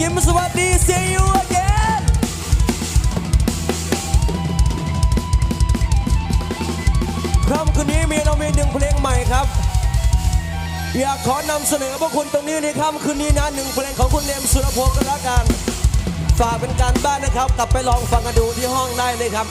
กิมสวัสดี see you again ค่ำคืนนี้มีเรามีหนึ่งเพลงใหม่ครับ อยากขอนำเสนอพวกคุณตรงนี้ในค่ำคืนนี้นะหนึ่งเพลงของคุณเนมสุรพงศ์กันละกัน ฝากเป็นการบ้านนะครับ กลับไปลองฟังกันดูที่ห้องได้เลยครับ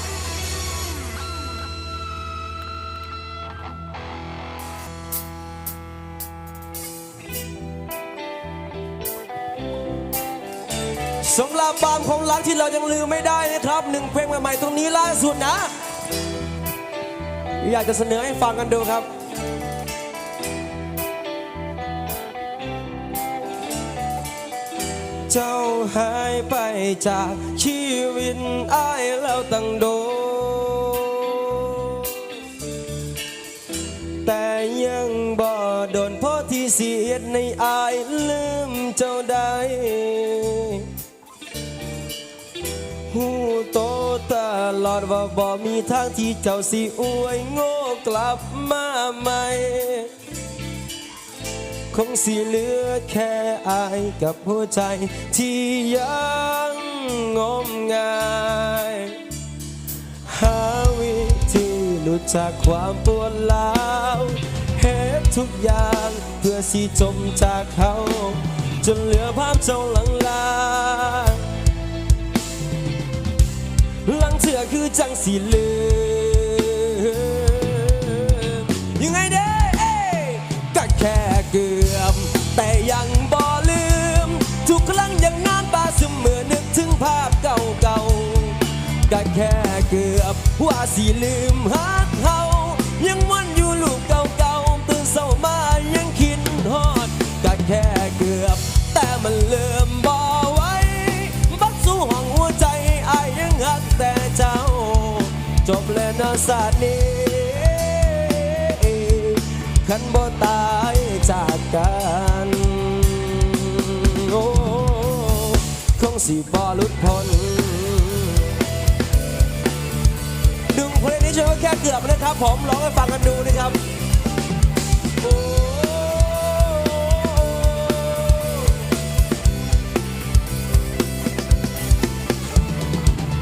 สำหรับบามของรักที่เรายังลืมไม่ได้นะครับหนึ่งเพลงใหม่ๆตรงนี้ล่าสุดนะ อยากจะเสนอให้ฟังกันดูครับเจ้าหายไปจากชีวิตอ้ายแล้วตั้งโด แต่ยังบ่โดนเพราะที่เสียดในอายลืมเจ้าได้ ลอดว่าบ่มีทางที่เจ้าสิอวยโง่กลับมาใหม่คงสิเหลือแค่อายกับหัวใจที่ยังงมงายหาวิธีหลุดจากความปวดร้าวเหตุทุกอย่างเพื่อสิจมจากเขา จนเหลือภาพเจ้าหลังลา เธอคือจังสีลืมยังไงเด้เอก็แค่เกือบแต่ยังบ่ลืม ทุกครั้งยังน้ำตาซึมเมื่อนึกถึงภาพเก่าๆก็แค่เกือบว่าสิลืมฮักเฮา จบแล้วนะศาสตร์นี้ขันบ่ตายจากกันโอ้คงสิบ่หลุดพ้นดึงเพลงนี้โชว์แค่เกือบนะครับผมร้องให้ฟังกันดูนะครับ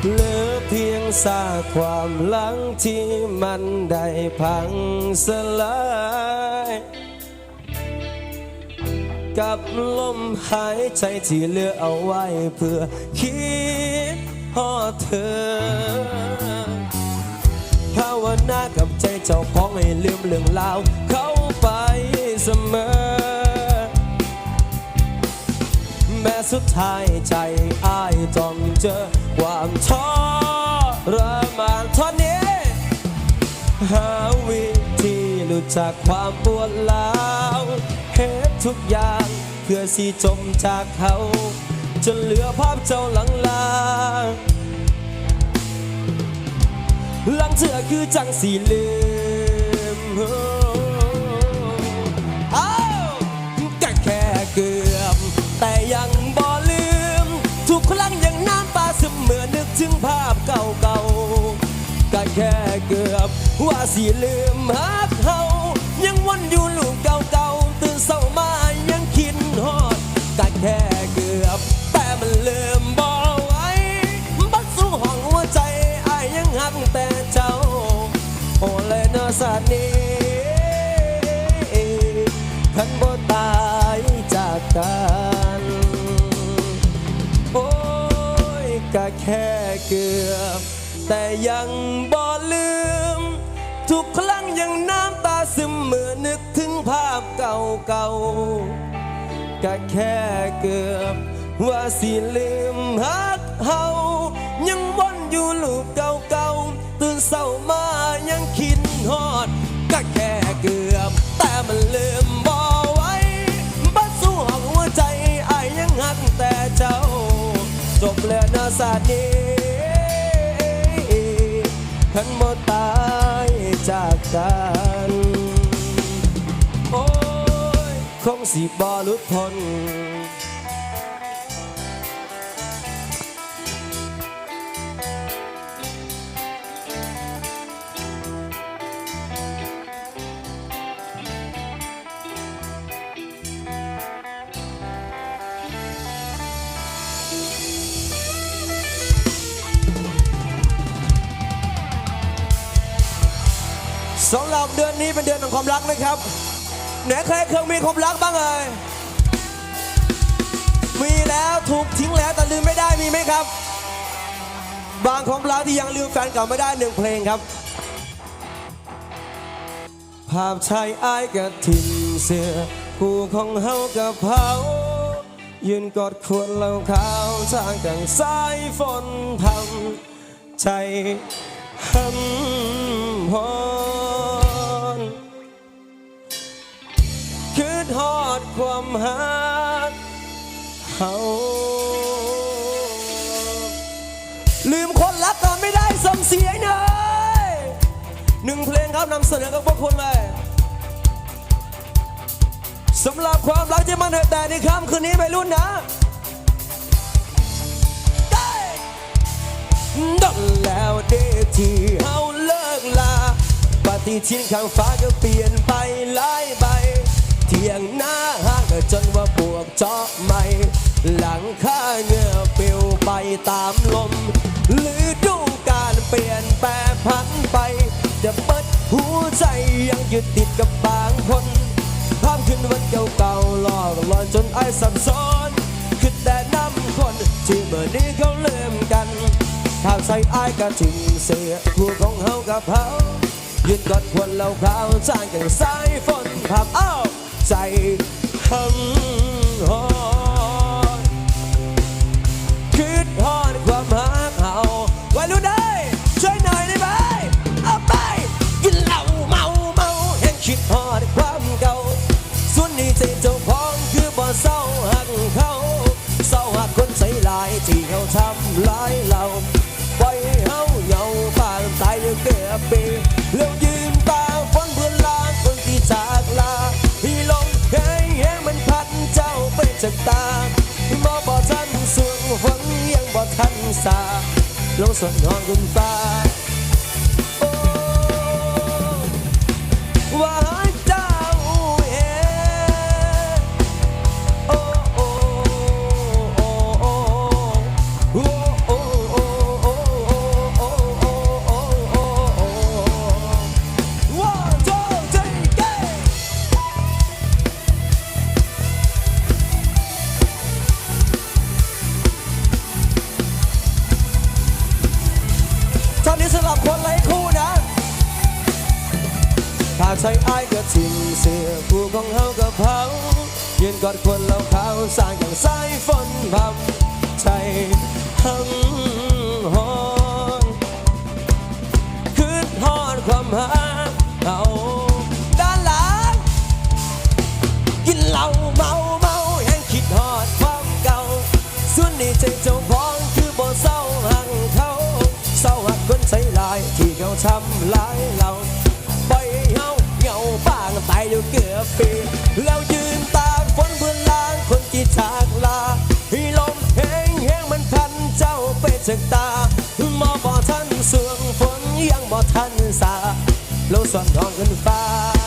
เหลือเพียงซากความหลังที่มันได้พังสลาย กับลมหายใจที่เหลือเอาไว้เพื่อคิดฮอดเธอ ภาวนากับใจเจ้าของให้ลืมเรื่องราวเข้าไปเสมอ แม้สุดท้ายใจอ้ายต้องเจอความทรมานท่านี้ หาวิธีหลุดจากความปวดร้าวเหตุทุกอย่างเพื่อสิจมจากเขาจนเหลือภาพเจ้าหลังลาหลังเธอคือจังสีเหลืม แค่เกือบ ว่าสิลืมฮักเขายังวนอยู่ลูกเก่าๆตื่นเศร้ามายังคิดฮอดก็แค่เกือบ แต่มันเริ่มบ่ไหวบักสู้ห้องหัวใจอายยังหักแต่เจ้า โอ้เลยนอสานี้ขันบ่ตายจากกันโอ้ยก็แค่เกือบ แต่ยังบ่ลืม ทุกครั้งยังน้ำตาซึมเมื่อนึกถึงภาพเก่าๆก็แค่เกือบว่าสิลืมฮักเฮายังวนอยู่ลูกเก่าๆตื่นเศร้ามายังคิดฮอดก็แค่เกือบ แต่มันลืมบ่ไว้บัดสู้ห้องหัวใจไอายยังหักแต่เจ้า จบแล้วนะศาสตร์นี้ ขันบ่ตายจากกันโอ้ยคงสิบ่หลุดพ้น สำหรับเดือนนี้เป็นเดือนของความรักนะครับไหนใครเคยมีความรักบ้างเอ่ยมีแล้วถูกทิ้งแล้วแต่ลืมไม่ได้มีไหมครับ บางความรักที่ยังลืมแฟนเก่าไม่ได้หนึ่งเพลงครับ ภาพชายอายกับทิมเสือคู่ของเฮากับเฮายืนกอดขวดเหล้าขาวทางกลางสายฝนพำใจหำพร ดความหักเฮาลืมคนรักก่อนไม่ได้ส่งเสียงหน่อยหนึ่งเพลงครับนำเสนอกับพวกคุณเลยสำหรับความรักที่มันเหนื่อยแต่ในค่ำคืนนี้ไปรุ่นนะได้ดนแล้วเดที่เฮาเลิกลาปฏิทินข้างฟ้าก็เปลี่ยนไปหลายใบ เที่ยงหน้า จนว่าปวกเจาะใหม่ หลังค่าเงื่อปลิวไปตามลม หรือดูการเปลี่ยนแปรผันไป จะเปิดหัวใจยังยึดติดกับบางคนภาพคืนวันเก่าๆหลอกหลอนจนไอ้สับสนคือแต่น้ำคนที่เมื่อนี้เขาเลืมกันภาใส่ไอ้กระถิ่งเสียคู่ของเฮากับเฮายืนกอดควรเราเขาจางกันสายฝนภาพอ้าวใจ หำหอนคิดฮอดความหักเฮาไว้รู้ได้ช่วยหน่อยได้ไหมเอาไปกินเหล้าเมาเมาแห่งคิดฮอดความเก่าส่วนนี้ใจเจ้าของคือบ่เศร้าหักเขาเศร้าหักคนใส่ลายที่เขาทำลายเรา จากตาบ่บ่ทันสวงฝนยังบ่ทันสาลงสวนนอนคุณฟ้า ที่เขาทำลายเราปล่อยเฮาเหงาบ้างตายอยู่เกือบปีแล้วยืนตากฝนเพื่อนล้างคนกี่จากลาให้ลมแห้งแห้งมันพันเจ้าไปจากตาหมอบ่ทันสวงฝนยังบ่ทันสาโลกส่วนทองขึ้นฟ้า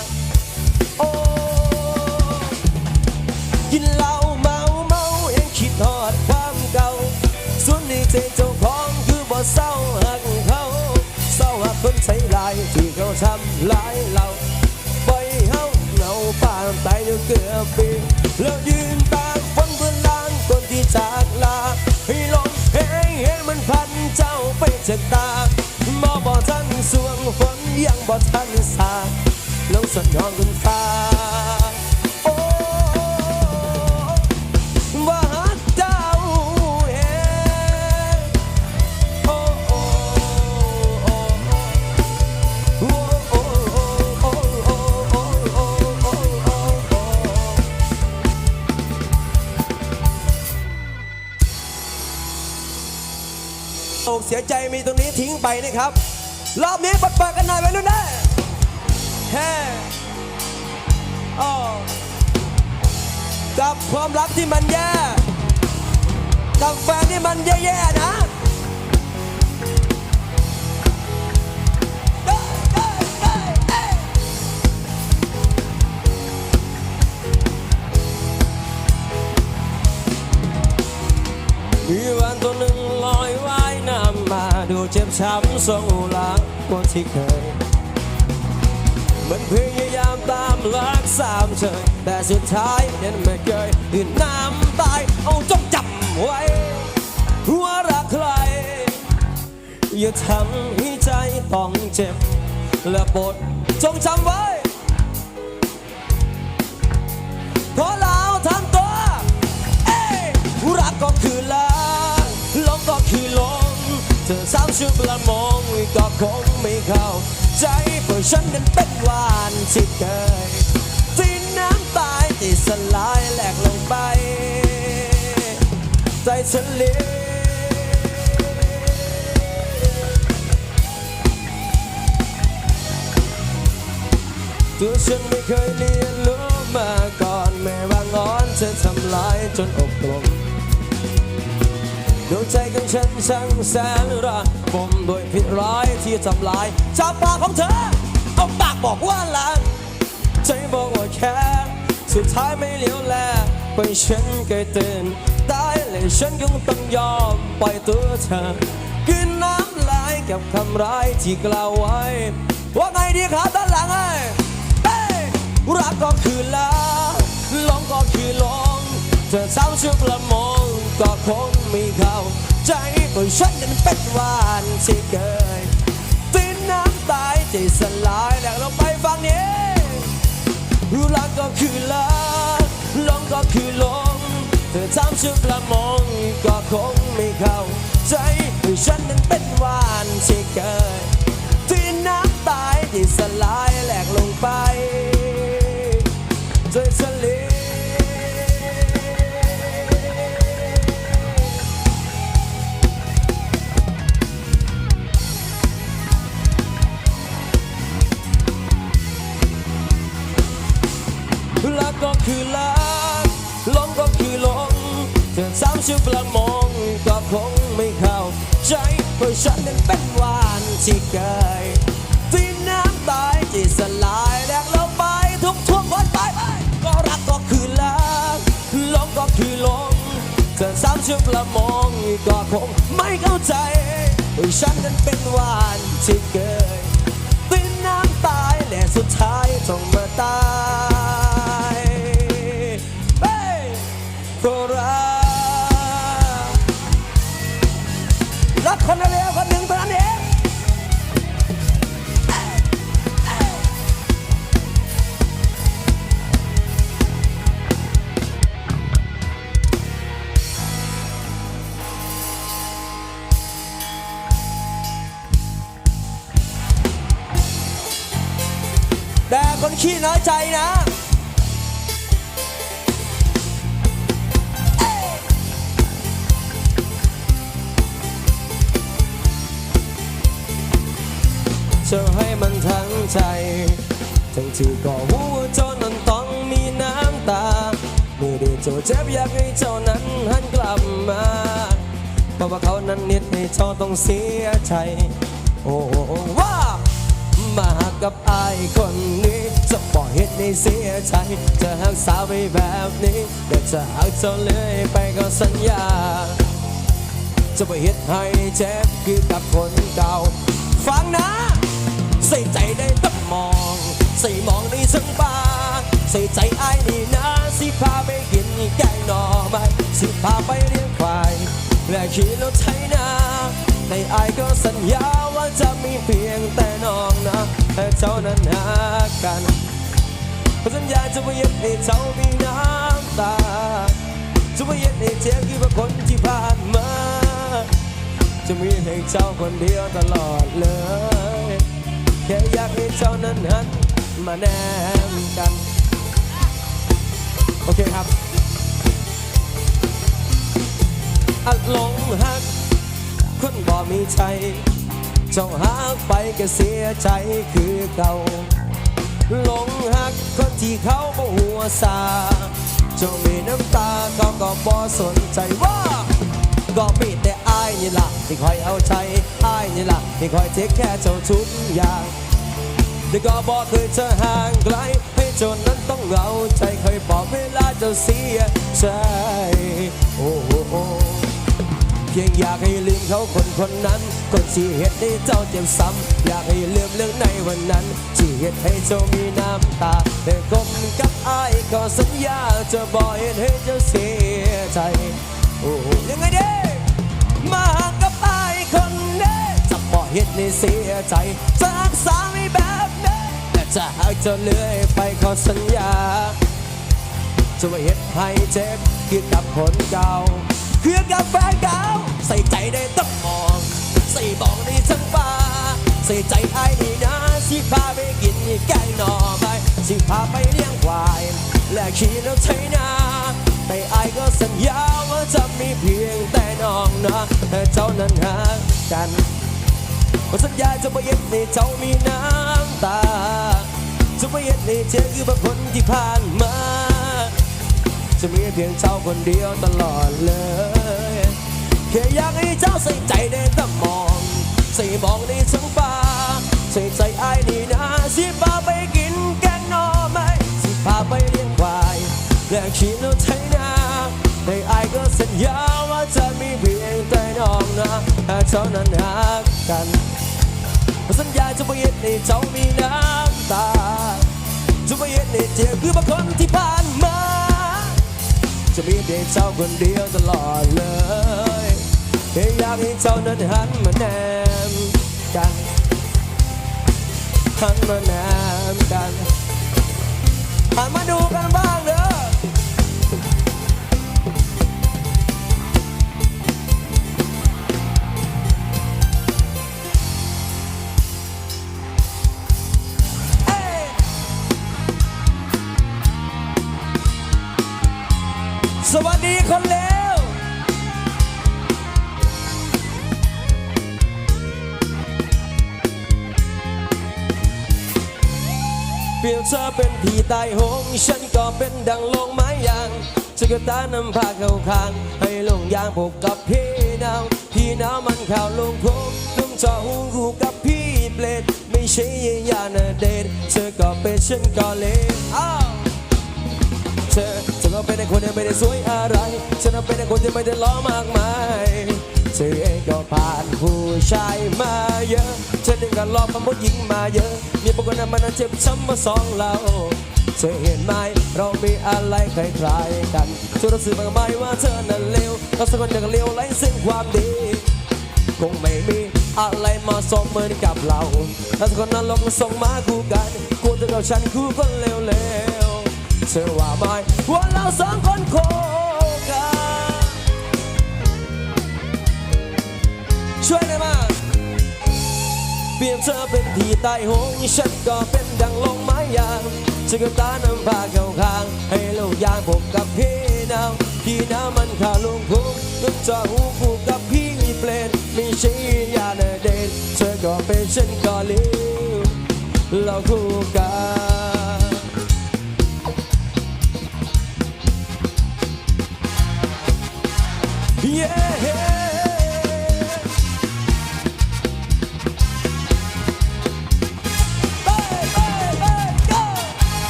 ที่เขาทำลายเราไปเฮาเหงาป่าตายอยู่เกือบปีแล้วยืนตากฝนเพื่อนล้างคนที่จากลาให้ลมแห้งเห็นมันพันเจ้าไปจากตามอบ่ทันสวงฝนยังบ่ทันสาน้องสนองคุณฟ้า เสียใจมีตรงนี้ทิ้งไปนะครับ รอบนี้ปัดปากกันหน่อยไปรุ่นได้แฮ่อ้กับความรักที่มันแย่ กับแฟนที่มันแย่ๆนะ ดูเจ็บช้ำสองหลังคนที่เคย มันพยายามตามลักสามเชยแต่สุดท้ายนั้นไม่เคยอื่นน้ำตายเอาจงจำไว้ว่ารักใคร อย่าทำให้ใจต้องเจ็บ และปวดจงจำไว้เพราะเราทั้งตัว เอ้รักก็คือรัก เธอสามชื่อประมงก็คงไม่เข้า ใจเพราะฉันนั้นเป็นหวานที่เคยที่น้ำตายที่สลายแหลกลงไป ใจฉันเลี้ตัวฉันไม่เคยเรียนรู้มาก่อนแม้ว่างอนเธอทำลายจนอกกลม ดวงใจของฉันช่างแสนรักผมโดยพิษร้ายที่ทำลายจากปากของเธอ เอาปากบอกว่ารักใจบอกว่าแค่สุดท้ายไม่เหลียวแลไปฉันเคยตือนตายเลยฉันคงต้องยอมปล่อยตัวเธอกินน้ำลายกับคำร้ายที่กล่าวไว้ ว่าไงดีครับด้านหลังไอ้เอ้ยรักก็คือรักหลงก็คือหลงเธอสาชื่อประมง ก็คงไม่เข้าใจว่าฉันนั้นเป็นวานที่เคยตื่นน้ำตายใจสลายแล้วเราไปฟังนี้รู้รักก็คือรักลงก็คือลงเธอทำชื่อประมงก็คงไม่เข้าใจว่าฉันนั้นเป็นวานที่เกิดที่น้ำตายที่สลายแหลกลงไปใจสลาย คงไม่เข้าใจว่าฉันนั้นเป็นว่า ใจนะเธอให้มันทั้งใจ ทั้งที่ก็รู้ว่าเจ้านั้นต้องมีน้ำตาเมื่อได้เจ้าเจ็บอยากให้เจ้านั้นหันกลับมา เพราะว่าเขานั้นนิดให้เจ้าต้องเสียใจ โอ้ว่ามาหา กับอายคนนี้จะบอกเหตุในเสียใจจะหักษาวไว้แบบนี้แต่จะหักเจ้าเลยไปก็สัญญา จะไปเฮ็ดให้เจ็บคือกับคนเก่า ฟังนะ ใส่ใจได้ต้องมอง ใส่มองในสังบางใส่ใจไอ้ายนี่นะสิพาไปกินแกงหน่อไม้สิพาไปเลี้ยงควายและขี่รถไถนาในไอ้ายก็สัญญาว่าจะมีเพียงแต่น้องนะ แต่เจ้านั้นหากันสัญญาจะไม่ยึดให้เจ้ามีน้ำตา จะไม่ยึดให้เจ็บคือว่าคนที่ผ่านมา จะมีให้เจ้าคนเดียวตลอดเลย แค่อยากให้เจ้านั้นหันมาแนมกัน โอเคครับ อัดลงหักคนบ่มีใจ เจ้าหักไปก็เสียใจคือเก่าหลงหักคนที่เขาบ่หัวซาเจ้ามีน้ำตาเขาก็บ่สนใจว่าก็มีแต่อายนี่ล่ะที่คอยเอาใจอายนี่ล่ะที่คอยเทคแค่เจ้าทุกอย่างแต่ก็บอกเคยจะห่างไกล ให้จ้านั้นต้องเหงาใจเคยบอกเวลาเจ้าเสียใจโอ้โอ้โอ้ พียงอยากให้ลืมเขาคนคนนั้น คนที่เหตุให้เจ้าเจ็บซ้ำอยากให้ลืมเรื่องในวันนั้นที่เหตุให้เจ้ามีน้ำตาแต่กลมกับอายก็สัญญาจะบอกเหตุให้เจ้าเสียใจโอ้ยังไงเด้มาหากับอายคนนี้จะบอกเหตุให้เสียใจจะรักษาไม่แบบนี้แต่จะหากเจะเลื่อยไปขอสัญญาจะว่าเฮ็ดให้เจ็บคือกับคนเก่า คือกับแฟนเก่าใส่ใจได้ต้องมอง ใส่บอกในทั้งป่าใส่ใจไอ้นี่นะสิพาไปกินแกงหน่อไม้สิพาไปเลี้ยงควาย และขี่รถไถนาแต่ไอ้ก็สัญญาว่าจะมีเพียงแต่น้องนะแต่เจ้านั้นหากันว่าสัญญาจะไม่เย็นในเจ้ามีน้ำตา จะไม่เย็นในเธอคือบางคนที่ผ่านมา จะมีเพียงเจ้าคนเดียวตลอดเลยแค่อยากให้เจ้าใส่ใจได้แต่มองใส่มองในทั้งฟ้าใส่ใจไอ้ายนี่นะสิพาไปกินแกงหน่อไม้สิพาไปเลี้ยงควายและขี่รถไถนาในไอ้ายก็สัญญาว่าจะมีเพียงแต่น้องนะเท่านั้นหักกันสัญญาจะไม่เย็นในเจ้ามีน้ำตาจะไม่เย็นในเจ็บคือบางคนที่ผ่านมา จะมีเพียงเจ้าคนเดียวตลอดเลยอยากให้เจ้านั้นหันมาแนมกัน หันมาแนมกันหันมาดูกันบ้าง ดีคนเลวเปรียบเธอเป็นผีตายโหงฉันก็เป็นดังลงไม้ยางจะกรตานำพาเข้าข้าง ให้ลงยางพบกับพี่นาวพี่นาวมันข่าวลงโคงนุ่มจอหูกูกับพี่เปลดไม่ใช่ยานาเดทเธอก็เป็นฉันก็เลวอ้าว เธอฉันก็เป็นคนที่ไม่ได้สวยอะไร ฉันก็เป็นคนที่ไม่ได้ล้อมากมายเธอเองก็ผ่านผู้ชายมาเยอะฉันเองก็รอบมันผู้หญิงมาเยอะ มีบางคนนั้นมันเจ็บช้ำมาสองเราเธอเห็นไหมเรามีอะไรคล้ายๆกันเธอรู้สึกบ้างไหมว่าเธอนั้นเลวเราสักคนเดียวกันเลวไร้ซึ่งความดี คงไม่มีอะไรมาสมเหมือนกับเราถ้าทุกคนนั้นลงส่งมาคู่กันกูจะกับฉันคู่คนเร็วๆ เธอว่าไหมว่าเราสองคนโคกันช่วยได้มาเปรียบเธอเป็นผีตายโหงฉันก็เป็นดังลงไม้ยางจะกับตานำพาเข้าข้าง ให้ลูกยางผมกับพี่นาวพี่นาวมันขาลงพุงนุ่มจอหูผูกกับพี่เปลนไม่ใช่ยาเนเดนเธอก็เป็นฉันก็เลวเราคู่กัน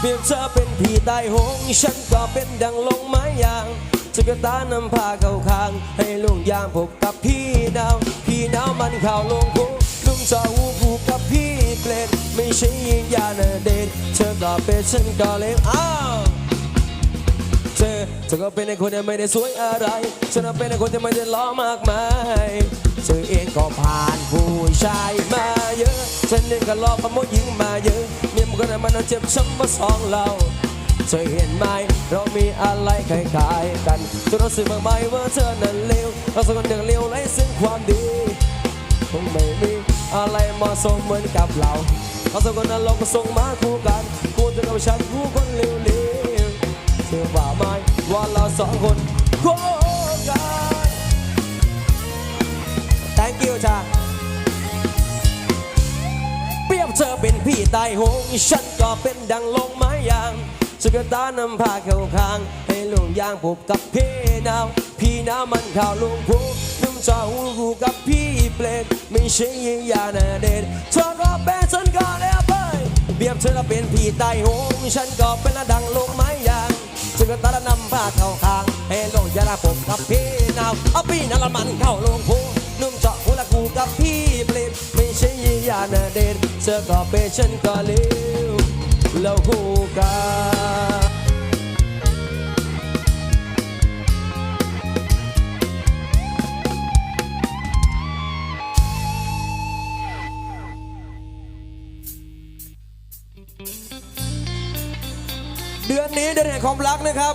เปรียบเธอเป็นผีตายโหงฉันก็เป็นดังลงไม้ยางจะกระตานำพาเข้าข้าง ให้ลุงยามพบกับพี่ดาว พี่ดาวมันข่าวลงพุงลุงจอหูผู กับพี่เปลดไม่ใช่ยิงยาเนเดนเธอก็เป็นฉันก็เลวอ้าวเธอเธอก็เป็นคนที่ไม่ได้สวยอะไรฉันก็เป็นคนที่ไม่ได้ล้อมากมายเธอเองก็ผ่านผู้ชายมาเยอะ ฉันเองก็รอประมดหญิงมาเยอะมีมันก็ได้มันเจ็บช้ำมาสองเราเธอเห็นไหมเรามีอะไรคล้ายๆกันเธอรู้สึกบ้างไหมว่าเธอนั้นเลวเราสองคนเดียวเลวไร้ซึ่งความดีคงไม่มี อะไรเหมาะสมเหมือนกับเราเราสองคนนั้นลองก็ส่งมาคู่กันกูจะกับฉันคู่คนเร็วๆเธอว่าไหมว่าเราสองคนคู่กัน thank you จ้าเปรียบเธอเป็นพี่ตายโหงฉันก็เป็นดังลงไม้ยางสุกตานำพาเข้าข้างให้ลุงยางผูกกับพี่นาว พี่นามันข่าวลงผูกนุ่มจอหูกูกับพี่เปลนไม่ใช่ยิงยานาเดนเธอก็เป็นฉันก็แล้วไปเปรียบเธอแล้วเป็นพี่ใต้หงฉันก็เป็นระดังลงไม้ยางจึงก็ตาละนำผ้าเข้าคางให้โลกยาลาผมกับพี่นาวเอาพี่นั่นละมันเข้าลงพุงนุ่มเจาะหัวละกูกับพี่เปลดไม่ใช่ยียาเนเดนเธอก็เป็นฉันก็เลี้ยวแล้วคู่ นะครับ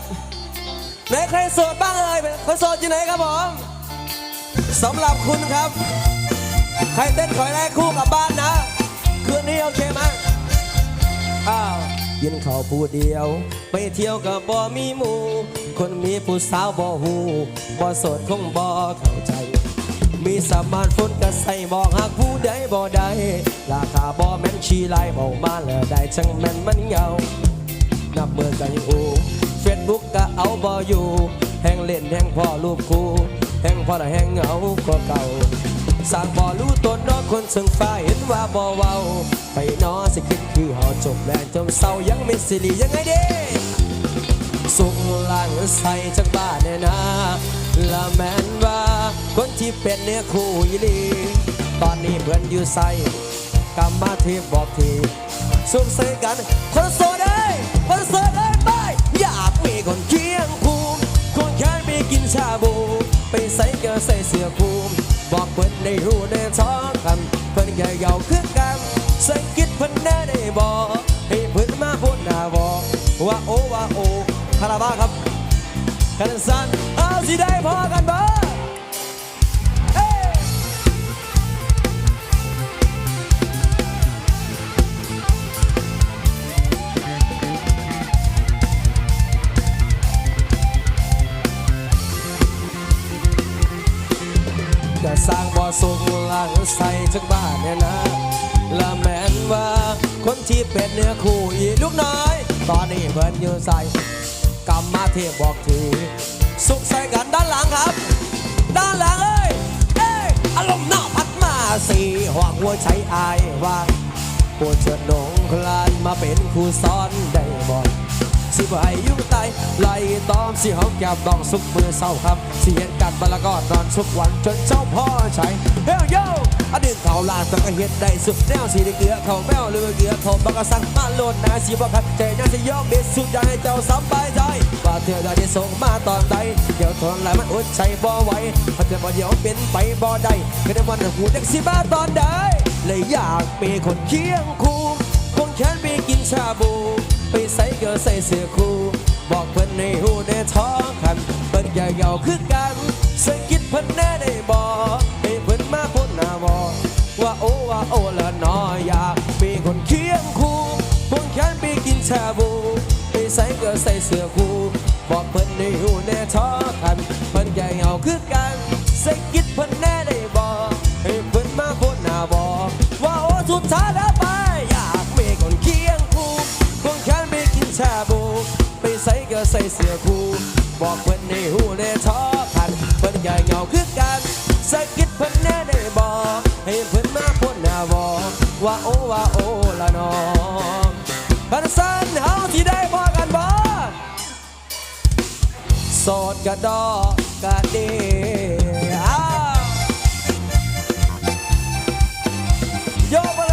ไหนใครโสดบ้างเอ่ยคนโสดอยู่ไหนครับผมสำหรับคุณครับ ใครเต้นขอยแรกคู่กับบ้านนะ คืนนี้โอเคไหมอ้าวยินเขาผู้เดียว ไปเที่ยวกับบ่มีหมู่คนมีผู้สาวบ่หูบ่โสดคงบ่เข้าใจมีสมานฝนก็ใส่บอกหากผู้ใดบ่ได้ราคาบ่แม่นชีไลบอกมาแล้วได้จังแม่นมันเงา นับเมื่อกันอยู่ เฟซบุ๊กก็เอาบ่อยู่ แห่งเล่นแห่งพ่อรูปคู่ แห่งพ่อละแห่งเหงาก็เก่าสร้างบ่รู้ตนนอกคนซึ่งฟ้าเห็นว่าบ่เว้า ไปนอสิคิดคือเฮาจบแล้วจมเศร้ายังไม่สิริยังไงเด้สุขล่างใส่จากบ้านเนี่ยนะละแมนว่า คนที่เป็นเนี่ยคู่อีหลีตอนนี้เพื่อนอยู่ใส่กรรมาทพบอกทีสุขใส่กันคนโสด คนเคียงภูมิคนแค่ไปกินชาบู ไปใส่เกอใส่เสื้อภูมิบอกเพิ่นได้รู้ในท้องคำเพิ่นแก่เยาคือกันใส่กิดเพิ่นแน่ได้บอกให้เพิ่นมาพูดหน้าบอกว่าโอว่าโอคาราบาครับกันสันเอาสิได้พอกันบ่เจะสร้างบ่อสุกหลังใส่จักบ้านเนี่ยนะละแม่นว่าคนที่เป็นเนื้อคู่อีลูกน้อย ตอนนี้เพิ่นอยู่ใส่กรรมมาเทพบอกที สุขใส่กันด้านหลังครับ ด้านหลังเอ้ยเอ้ยอารมณ์หน้าพัดมาสีห่วงหัวใจอายว่าปวดเชิดหนงคลานมาเป็นครูสอนได้บ่อยสิบ่ให้ยุ่งตายไล่ตอมสิเขาแก้มดองสุกมือเศร้าครับ เสียนกันบดลก็นอนสุกวันจนเจ้าพ่อใช้เฮ้ยโยอดีตเขาลาดต้องเฮ็ดได้สุดแนวสีเกลือเขาแมวหรือเกลือเขาบักกะสังมาโลดนาสีบ่คัดใจยังสิยอกเด็ดสุดอยากให้เจ้าสบายใจว่าเธอได้ส่งมาตอนใดเดี๋ยวทนหลายมันอดใจบ่ไหวพราะเธอบ่เดี๋ยวเป็นไปบ่ได้ก็ได้วันหูจักสิมาตอนใดเลยอยากมีคนเคียงคู่คงแค้นไปกินชาบู ไปใส่เกลือใส่เสื้อคู่บอกเพิ่นในหูในท้อง อย่าเหยาคือกันสะกิดเพิ่นแน่ได้บอกให้เพิ่นมาพ้นหน้าบอกว่าโอว่าโอละนออยากมีคนเคียงคู่พวงแขนไปกินชาบูไปใส่กลือใส่เสื้อคู่บอกเพิ่นในหูในท้อคันเพิ่นอย่าเหยาคือกันสะกิดเพิ่นแน่ได้บอกให้เพิ่นมาพ้นหน้าบอกว่าโอสุดท้ายแล้วไปอยากมีคนเคียงคู่พวงแขนไปกินชาบูไปใส่ก็ใส่เสื้อคู่ ดกระดอกกระเดีอ้าวโยกมา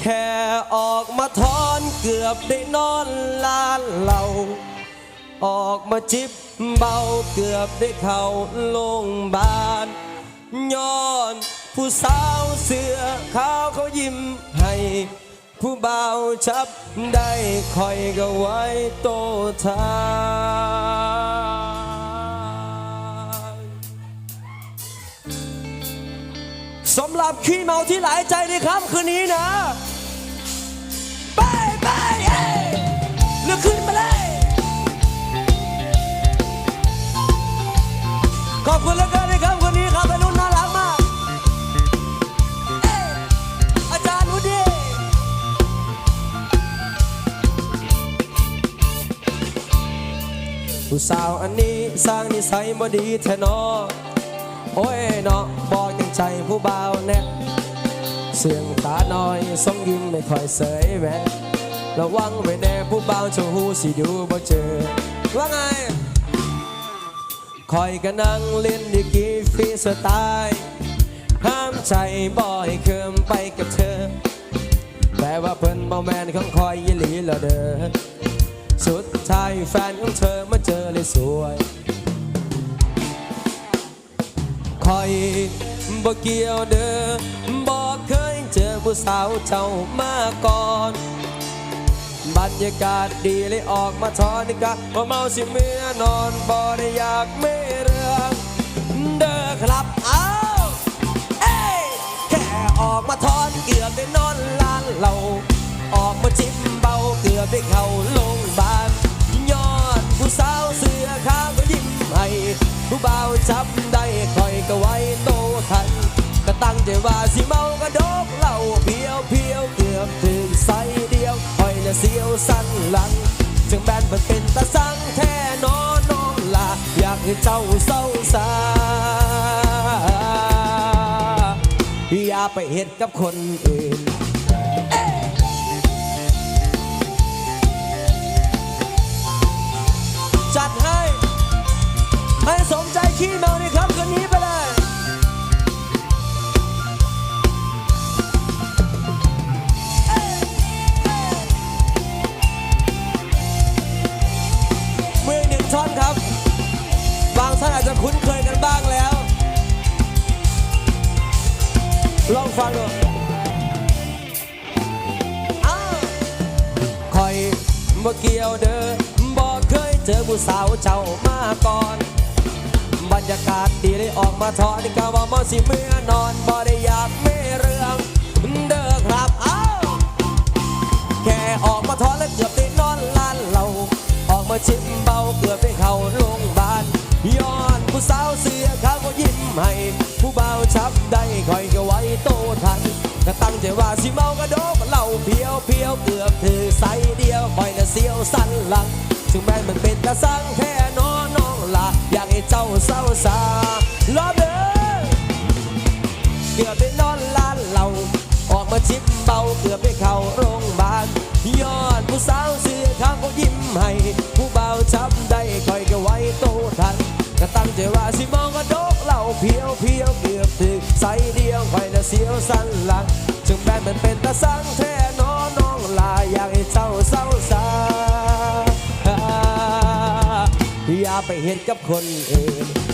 แค่ออกมาทอนเกือบได้นอนลานเราออกมาจิบเบาเกือบได้เข้าโรงพยาบาลย้อน ผู้สาวเสื้อขาวเขายิ้มให้ ผู้เบาชับได้คอยก็ไว้โตทางสำหรับขี้เมาที่หลายใจในค่ำคืนนี้นะ ขอบคุณแล้วกันนะครับคนนี้ครับเป็นรุ่นน่ารักมากเอ้อาจารย์วุฒิผู้สาวอันนี้สร้างนิสัยบ่ดีแท้นอโอ้ยเนาะบอกยังใจผู้บ่าวแน่เสียงตาน้อยทรงยิ้มไม่ค่อยเสยแหวะระวังไว้แน่ผู้บ่าวเจะหูสิดูบ่เจอว่าไง คอยก็นั่งเล่นดีกีฟรีสไตล์ห้ามใจบ่อยเคิมไปกับเธอ แต่ว่าเพิ่นบ่แมนของคอยยี่หลีล้วเด้อสุดท้ายแฟนของเธอมาเจอเลยสวยคอยบ่เกี่ยวเด้อบ่เคยเจอผู้สาวเจ้ามาก่อน บรรยากาศดีเลยออกมาทอนกะว่าเมาสิเมื่อนอนบ่ได้อยากไม่เรื่องเด้อครับเอาเอ้ยแค่ออกมาทอนเกือบได้นอนลานเราออกมาจิ้มเบาเกือบได้เข้าโรงพยาบาลยอนผู้สาวเสื้อขาวก็ยิ้มให้ผู้บ่าวจับได้คอยก็ไว้โตทันก็ตั้งใจว่าสิเมากระดก หลัง จึงแบนมันเป็นตาสังแท้นอนน้องลา อยากให้เจ้าเศร้าสาอย่าไปเห็นกับคนอื่นจัดให้ ให้สมใจขี้เมาในครับคืนนี้ไปเลย ท่อนครับ บางท่านอาจจะคุ้นเคยกันบ้างแล้ว ลองฟังดูคอยบ่เกี่ยวเด้อบ่เคยเจอผู้สาวเจ้ามาก่อน บรรยากาศดีได้ออกมาทอนกะว่ามาสิเมื่อนอนบ่ได้อยากไม่เรื่องเด้อครับอ้าวแค่ออกมาทอนแล้วเกือบได้นอน มาชิมเบาเกือบได้เข้าโรงพยาบาลย้อนผู้สาวเสื้อขาวก็ยิ้มให้ ผู้เบาชับได้คอยก็ไว้โตทันก็ตั้งใจว่าสิเมากระโดกเหล่าเพียวเพียวเกือบถือใสเดียวคอยละเสียวสั้นหลังถึงแม้มันเป็นตาสังแท้นอน้องละอยากให้เจ้าเศร้าสารอบเด้อเกือบได้นอนลานเราออกมาชิมเบาเกือบได้เข้าโรงพยาบาล ยอดผู้สาวเสื้อขาวก็ยิ้มให้ ผู้เบาช้ำได้คอยก็ไว้โตทันก็ตั้งใจว่าสิมองกระดกเหล่าเพียวเพียวเกือบถึงใสเดียวคอยละเสียวสันหลัง จึงแบนมันเป็นตาสังแท้นอน้องลาอยากให้เจ้าเศร้าสาอย่าไปเห็นกับคนอื่น